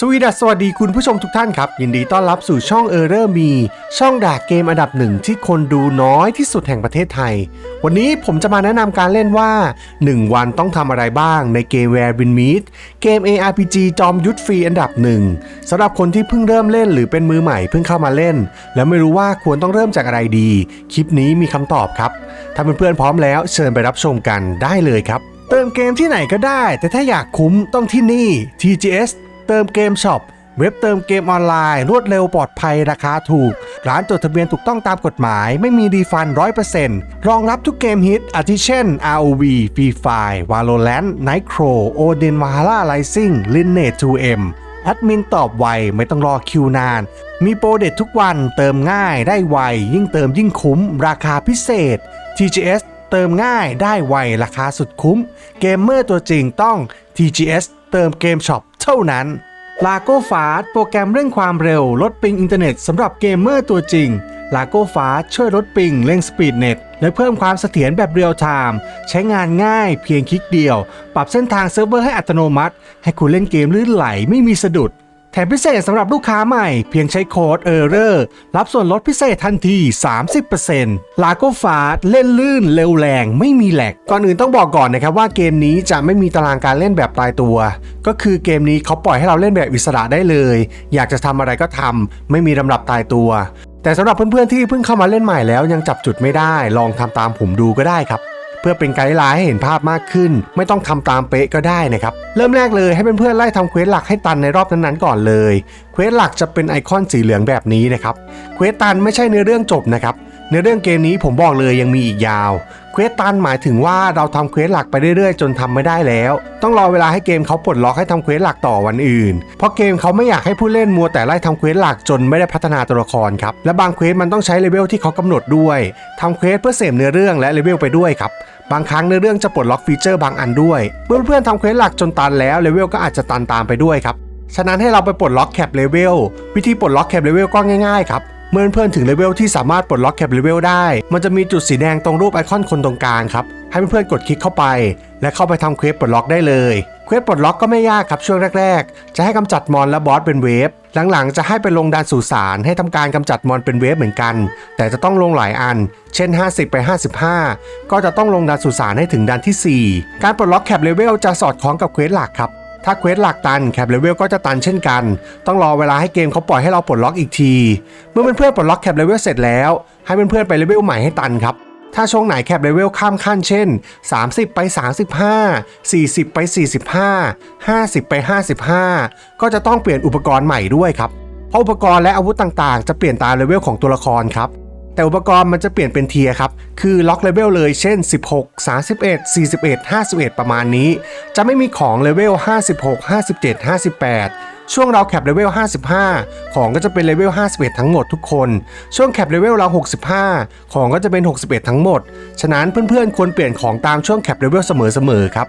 สวีดัสสวัสดีคุณผู้ชมทุกท่านครับ ยินดีต้อนรับสู่ช่องเออร์เรอร์มีช่องด่าเกมอันดับหนึ่งที่คนดูน้อยที่สุดแห่งประเทศไทย วันนี้ผมจะมาแนะนำการเล่นว่า 1 วันต้องทำอะไรบ้างในเกม Where Win Meet เกม ARPG จอมยุทธฟรีอันดับหนึ่งสำหรับคนที่เพิ่งเริ่มเล่นหรือเป็นมือใหม่เพิ่งเข้ามาเล่น แล้วไม่รู้ว่าควรต้องเริ่มจากอะไรดี คลิปนี้มีคำตอบครับถ้าเพื่อนๆพร้อมแล้ว เชิญไปรับชมกันได้เลยครับ เติมเกมที่ไหนก็ได้ แต่ถ้าอยากคุ้มต้องที่นี่ TGS เติมเกมช็อปเว็บเติมเกมออนไลน์ รวดเร็วปลอดภัยราคาถูก ร้านจดทะเบียนถูกต้องตามกฎหมาย ไม่มีรีฟัน 100%รองรับทุกเกมฮิต อาทิเช่น ROV Free Fire Valorant Nightcrow Odin Valhalla Rising Lineage 2M แอดมินตอบไว ไม่ต้องรอคิวนาน มีโปรเด็ดทุกวันเติมง่ายได้ไว ยิ่งเติมยิ่งคุ้ม ราคาพิเศษ TGS เติมง่ายได้ไวราคาสุดคุ้ม เกมเมอร์ตัวจริงต้อง TGS เติมเกมช็อปเท่านั้นลาโก้ฟาสโปรแกรมเร่งความเร็ว ลดปิงอินเทอร์เน็ตสำหรับเกมเมอร์ตัวจริงลาโก้ฟาสช่วยลดปิงเร่งสปีดเน็ตและเพิ่มความเสถียรแบบเรียลไทม์ใช้งานง่ายเพียงคลิกเดียว ปรับเส้นทางเซิร์ฟเวอร์ให้อัตโนมัติ ให้คุณเล่นเกมลื่นไหลไม่มีสะดุด ถมพิเศษสำหรับลูกค้าใหม่ เพียงใช้โค้ด ERROR รับส่วนลดพิเศษทันที 30%ลาโกฟาสเล่นลื่นเร็วแรงไม่มีแหลก ก่อนอื่นต้องบอกก่อนนะครับว่าเกมนี้จะไม่มีตารางการเล่นแบบตายตัว ก็คือเกมนี้เขาปล่อยให้เราเล่นแบบอิสระได้เลย อยากจะทำอะไรก็ทำไม่มีลำดับตายตัว แต่สำหรับเพื่อนๆที่เพิ่งเข้ามาเล่นใหม่แล้วยังจับจุดไม่ได้ ลองทำตามผมดูก็ได้ครับ เพื่อเป็นไกด์ไลน์ให้เห็นภาพมากขึ้น ไม่ต้องทำตามเป๊ะก็ได้นะครับ เริ่มแรกเลยให้เพื่อนๆไล่ทำเควสหลักให้ตันในรอบนั้นๆก่อนเลยเควสหลักจะเป็นไอคอนสีเหลืองแบบนี้นะครับเควสตันไม่ใช่เนื้อเรื่องจบนะครับเนื้อเรื่องเกมนี้ผมบอกเลยยังมีอีกยาว เควสตันหมายถึงว่าเราทำเควสหลักไปเรื่อยๆ จนทำไม่ได้แล้ว ต้องรอเวลาให้เกมเขาปลดล็อกให้ทำเควสหลักต่อวันอื่น เพราะเกมเขาไม่อยากให้ผู้เล่นมัวแต่ไล่ทำเควสหลักจนไม่ได้พัฒนาตัวละครครับ และบางเควสมันต้องใช้เลเวลที่เขากำหนดด้วยทำเควสเพื่อเสพเนื้อเรื่องและเลเวลไปด้วยครับ บางครั้งในเรื่องจะปลดล็อกฟีเจอร์บางอันด้วยเมื่อเพื่อนๆทำเควสหลักจนตันแล้วเลเวลก็อาจจะตันตามไปด้วยครับ ฉะนั้นให้เราไปปลดล็อกแคปเลเวลวิธีปลดล็อกแคปเลเวลก็ง่ายๆครับ เมื่อเพื่อนๆถึงเลเวลที่สามารถปลดล็อกแคปเลเวลได้ มันจะมีจุดสีแดงตรงรูปไอคอนคนตรงกลางครับ ให้เพื่อนๆกดคลิกเข้าไป และเข้าไปทำเควสปลดล็อกได้เลยเควสปลดล็อกก็ไม่ยากครับช่วงแรกๆ จะให้กำจัดมอนและบอสเป็นเวฟหลังๆ จะให้ไปลงดานสู่สารให้ทำการกำจัดมอนเป็นเวฟเหมือนกัน แต่จะต้องลงหลายอัน เช่น 50 ไป 55 ก็จะต้องลงดานสู่สารให้ถึงดานทีสี่ 4 การปลดล็อกแคปเลเวลจะสอดคล้องกับเควสหลักครับ ถ้าเควสหลักตันแคปเลเวลก็จะตันเช่นกัน ต้องรอเวลาให้เกมเขาปล่อยให้เราปลดล็อกอีกที เมื่อเพื่อนๆปลดล็อกแคปเลเวลเสร็จแล้ว ให้เพื่อนๆไปเลเวลใหม่ให้ตันครับถ้าช่วงไหนแคปเลเวลข้ามขั้นเช่น 30 ไป 35 40 ไป 45 50 ไป 55 ก็จะต้องเปลี่ยนอุปกรณ์ใหม่ด้วยครับ เพราะอุปกรณ์และอาวุธต่างๆ จะเปลี่ยนตามเลเวลของตัวละครครับ แต่อุปกรณ์มันจะเปลี่ยนเป็นเทียครับ คือล็อกเลเวลเลยเช่น 16 31 41 51 ประมาณนี้ จะไม่มีของเลเวล 56 57 58ช่วงเราแคปเลเวล 55 ของก็จะเป็นเลเวล 51 ทั้งหมดทุกคน ช่วงแคปเลเวลเรา 65 ของก็จะเป็น 61 ทั้งหมด ฉะนั้นเพื่อนๆ ควรเปลี่ยนของตามช่วงแคปเลเวลเสมอๆ ครับ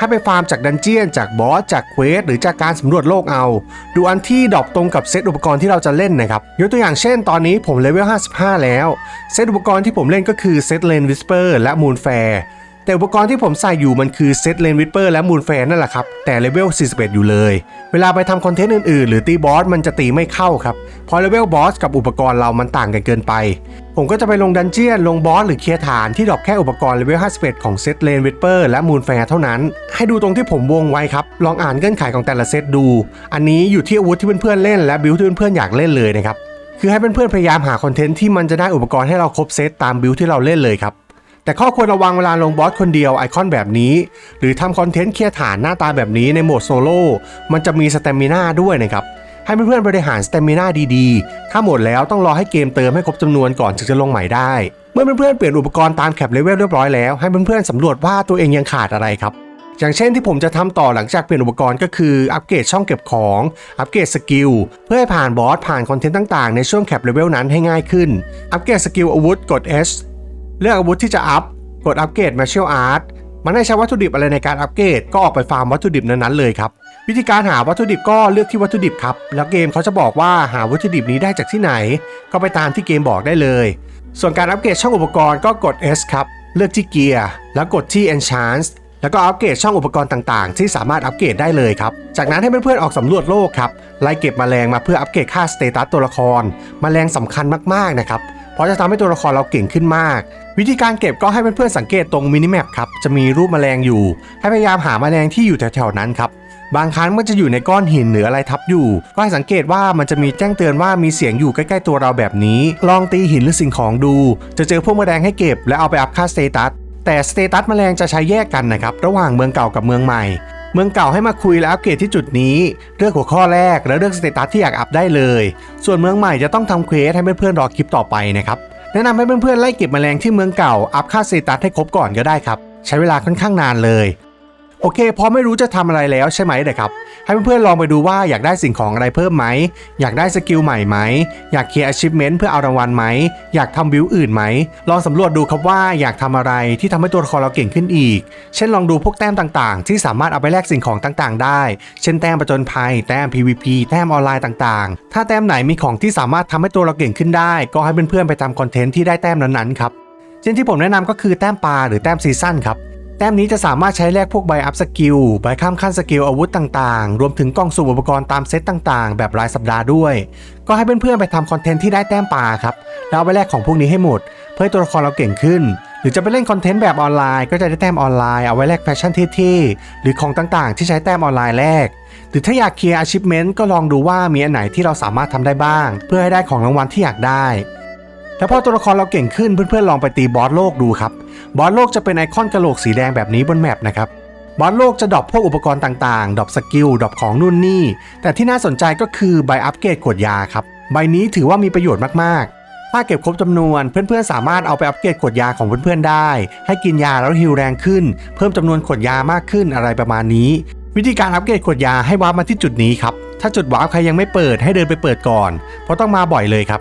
ให้ไปฟาร์มจากดันเจียน จากบอส จากเควส หรือจากการสำรวจโลกเอา ดูอันที่ดรอปตรงกับเซตอุปกรณ์ที่เราจะเล่นนะครับ ยกตัวอย่างเช่นตอนนี้ผมเลเวล 55 แล้ว เซตอุปกรณ์ที่ผมเล่นก็คือเซตเลนวิสเปอร์และมูนแฟร์ แต่อุปกรณ์ที่ผมใส่อยู่มันคือเซตเลนวิสเปอร์และมูนแฟร์นั่นแหละครับ แต่เลเวล 41 อยู่เลย เวลาไปทำคอนเทนต์อื่น ๆ หรือตีบอสมันจะตีไม่เข้าครับเพราะเลเวลบอสกับอุปกรณ์เรามันต่างกันเกินไป ผมก็จะไปลงดันเจียน ลงบอสหรือเคลียร์ฐานที่ดรอปแค่อุปกรณ์เลเวล 51 ของเซตเลนวิสเปอร์และมูนแฟร์เท่านั้น ให้ดูตรงที่ผมวงไว้ครับลองอ่านเงื่อนไขของแต่ละเซตดู อันนี้อยู่ที่อาวุธที่เพื่อนๆเล่นและบิลที่เพื่อนๆอยากเล่นเลยนะครับคือให้เพื่อนๆพยายามหาคอนเทนต์ที่มันจะได้อุปกรณ์ให้เราครบเซตตามบิลที่เราเล่นเลยครับ แต่ข้อควรระวังเวลาลงบอสคนเดียวไอคอนแบบนี้ หรือทำคอนเทนต์เคลียร์ฐานหน้าตาแบบนี้ในโหมดโซโล่มันจะมีสเตมิน่าด้วยนะครับให้เพื่อนๆบริหารสเตมิน่าดีๆ ถ้าหมดแล้วต้องรอให้เกมเติมให้ครบจำนวนก่อนถึงจะลงใหม่ได้ เมื่อเพื่อนๆเปลี่ยนอุปกรณ์ตามแคปเลเวลเรียบร้อยแล้วให้เพื่อนๆสำรวจว่าตัวเองยังขาดอะไรครับอย่างเช่นที่ผมจะทำต่อหลังจากเปลี่ยนอุปกรณ์ก็คืออัปเกรดช่องเก็บของ อัปเกรดสกิลเพื่อให้ผ่านบอสผ่านคอนเทนต์ต่างๆ ในช่วงแคปเลเวลนั้นให้ง่ายขึ้น อัปเกรดสกิลอาวุธกด S เลือกอาวุธที่จะอัพ กดอัปเกรด Martial Art มันให้ใช้วัตถุดิบอะไรในการอัปเกรดก็ออกไปฟาร์มวัตถุดิบนั้นๆเลยครับ วิธีการหาวัตถุดิบก็เลือกที่วัตถุดิบครับ แล้วเกมเขาจะบอกว่าหาวัตถุดิบนี้ได้จากที่ไหน ก็ไปตามที่เกมบอกได้เลย ส่วนการอัปเกรดช่องอุปกรณ์ก็กด S ครับ เลือกที่เกียร์แล้วกดที่ Enchant แล้วก็อัปเกรดช่องอุปกรณ์ต่างๆ ที่สามารถอัปเกรดได้เลยครับ จากนั้นให้เพื่อนๆออกสำรวจโลกครับ ไล่เก็บมแมลงมาเพื่ออัปเกรดค่าสเตตัสตัวละครมแมลงสำคัญมากๆนะครับ เพราะจะทำให้ตัวละครเราเก่งขึ้นมาก วิธีการเก็บก็ให้เพื่อนๆสังเกตตรงมินิแมปครับจะมีรูปแมลงอยู่ ให้พยายามหาแมลงที่อยู่แถวๆนั้นครับบางครั้งมันจะอยู่ในก้อนหินหรืออะไรทับอยู่ ก็ให้สังเกตว่ามันจะมีแจ้งเตือนว่ามีเสียงอยู่ใกล้ๆตัวเราแบบนี้ ลองตีหินหรือสิ่งของดู จะเจอพวกแมลงให้เก็บ และเอาไปอัพค่าสเตตัสแต่สเตตัสแมลงจะใช้แยกกันนะครับ ระหว่างเมืองเก่ากับเมืองใหม่ เมืองเก่าให้มาคุยและอัปเกรดที่จุดนี้ เลือกหัวข้อแรกและเลือกสเตตัสที่อยากอัพได้เลย ส่วนเมืองใหม่จะต้องทำเควสให้เพื่อนๆรอคลิปต่อไปนะครับแนะนำให้เพื่อนๆไล่เก็บแมลงที่เมืองเก่าอัพค่าสเตตัสให้ครบก่อนก็ได้ครับใช้เวลาค่อนข้างนานเลย โอเคพอไม่รู้จะทำอะไรแล้วใช่ไหมเด็กครับ ให้เพื่อนๆลองไปดูว่าอยากได้สิ่งของอะไรเพิ่มไหม อยากได้สกิลใหม่ไหม อยากเคลียร์ achievement เพื่อเอารางวัลไหม อยากทำบิวอื่นไหม ลองสำรวจดูครับว่าอยากทำอะไรที่ทำให้ตัวละครเราเก่งขึ้นอีก เช่นลองดูพวกแต้มต่างๆ ที่สามารถเอาไปแลกสิ่งของต่างๆ ได้ เช่นแต้มประจนภัย แต้ม PVP แต้มออนไลน์ต่างๆ ถ้าแต้มไหนมีของที่สามารถทำให้ตัวเราเก่งขึ้นได้ ก็ให้เพื่อนๆไปทำคอนเทนต์ที่ได้แต้มนั้นๆครับเช่นที่ผมแนะนำก็คือแต้มปลาหรือแต้มซีซั่นครับ แต้มนี้จะสามารถใช้แลกพวกใบอัพสกิลใบข้ามขั้นสกิลอาวุธต่างๆ รวมถึงกล่องสุ่มอุปกรณ์ตามเซตต่างๆ แบบรายสัปดาห์ด้วย ก็ให้เพื่อนๆไปทำคอนเทนต์ที่ได้แต้มปลาครับ แล้วเอาไปแลกของพวกนี้ให้หมด เพื่อให้ตัวละครเราเก่งขึ้น หรือจะไปเล่นคอนเทนต์แบบออนไลน์ก็จะได้แต้มออนไลน์เอาไว้แลกแฟชั่นเท่ๆหรือของต่างๆ ที่ใช้แต้มออนไลน์แลกหรือถ้าอยากเคลียร์ achievement ก็ลองดูว่ามีอันไหนที่เราสามารถทำได้บ้าง เพื่อให้ได้ของรางวัลที่อยากได้ แล้วพอตัวละครเราเก่งขึ้นเพื่อนๆลองไปตีบอสโลกดูครับบอสโลกจะเป็นไอคอนกระโหลกสีแดงแบบนี้บนแมปนะครับบอสโลกจะดรอปพวกอุปกรณ์ต่างๆดรอปสกิลดรอปของนู่นนี่ แต่ที่น่าสนใจก็คือใบอัปเกรดขวดยาครับใบนี้ถือว่ามีประโยชน์มากๆ ถ้าเก็บครบจำนวนเพื่อนๆสามารถเอาไปอัปเกรดขวดยาของเพื่อนๆได้ ให้กินยาแล้วฮิวแรงขึ้น เพิ่มจำนวนขวดยามากขึ้นอะไรประมาณนี้ วิธีการอัปเกรดขวดยาให้วาร์ปมาที่จุดนี้ครับถ้าจุดวาร์ปใครยังไม่เปิดให้เดินไปเปิดก่อน เพราะต้องมาบ่อยเลยครับ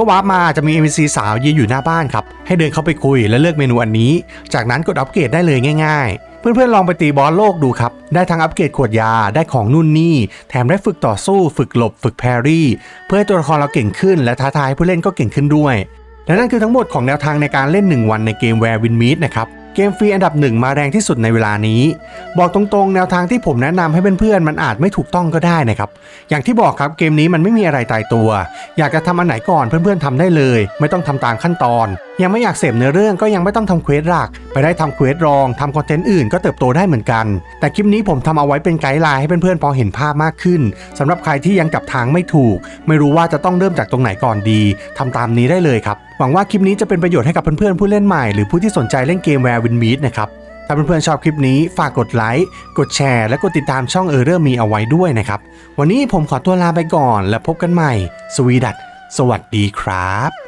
มื่อวาร์ปมาจะมี NPC สาวยืนอยู่หน้าบ้านครับ ให้เดินเข้าไปคุยและเลือกเมนูอันนี้ จากนั้นกดอัปเกรดได้เลยง่าย ๆ เพื่อนๆลองไปตีบอสโลกดูครับ ได้ทั้งอัปเกรดขวดยาได้ของนู่นนี่ แถมได้ฝึกต่อสู้ฝึกหลบฝึกแพรี่ เพื่อให้ตัวละครเราเก่งขึ้น และท้าทายผู้เล่นก็เก่งขึ้นด้วยและนั่นคือทั้งหมดของแนวทางในการเล่น 1 วันในเกมแวร์วินมีดนะครับ เกมฟรีอันดับหนึ่งมาแรงที่สุดในเวลานี้ บอกตรงๆ แนวทางที่ผมแนะนำให้เพื่อนๆมันอาจไม่ถูกต้องก็ได้นะครับ อย่างที่บอกครับเกมนี้มันไม่มีอะไรตายตัว อยากจะทำอันไหนก่อนเพื่อนๆทำได้เลย ไม่ต้องทำตามขั้นตอน ยังไม่อยากเสพเนื้อเรื่องก็ยังไม่ต้องทำเควสหลัก ไปได้ทำเควสรองทำคอนเทนต์อื่นก็เติบโตได้เหมือนกัน แต่คลิปนี้ผมทำเอาไว้เป็นไกด์ไลน์ให้เพื่อนๆพอเห็นภาพมากขึ้นสำหรับใครที่ยังกลับทางไม่ถูก ไม่รู้ว่าจะต้องเริ่มจากตรงไหนก่อนดีทำตามนี้ได้เลยครับหวังว่าคลิปนี้จะเป็นประโยชน์ให้กับเพื่อนๆผู้เล่นใหม่หรือผู้ที่สนใจเล่นเกม Where Win Meet นะครับถ้าเพื่อนๆชอบคลิปนี้ฝากกดไลค์ กดแชร์ และกดติดตามช่องเออเรอร์มีเอาไว้ด้วยนะครับ วันนี้ผมขอตัวลาไปก่อนแล้วพบกันใหม่ สวีดัตสวัสดีครับ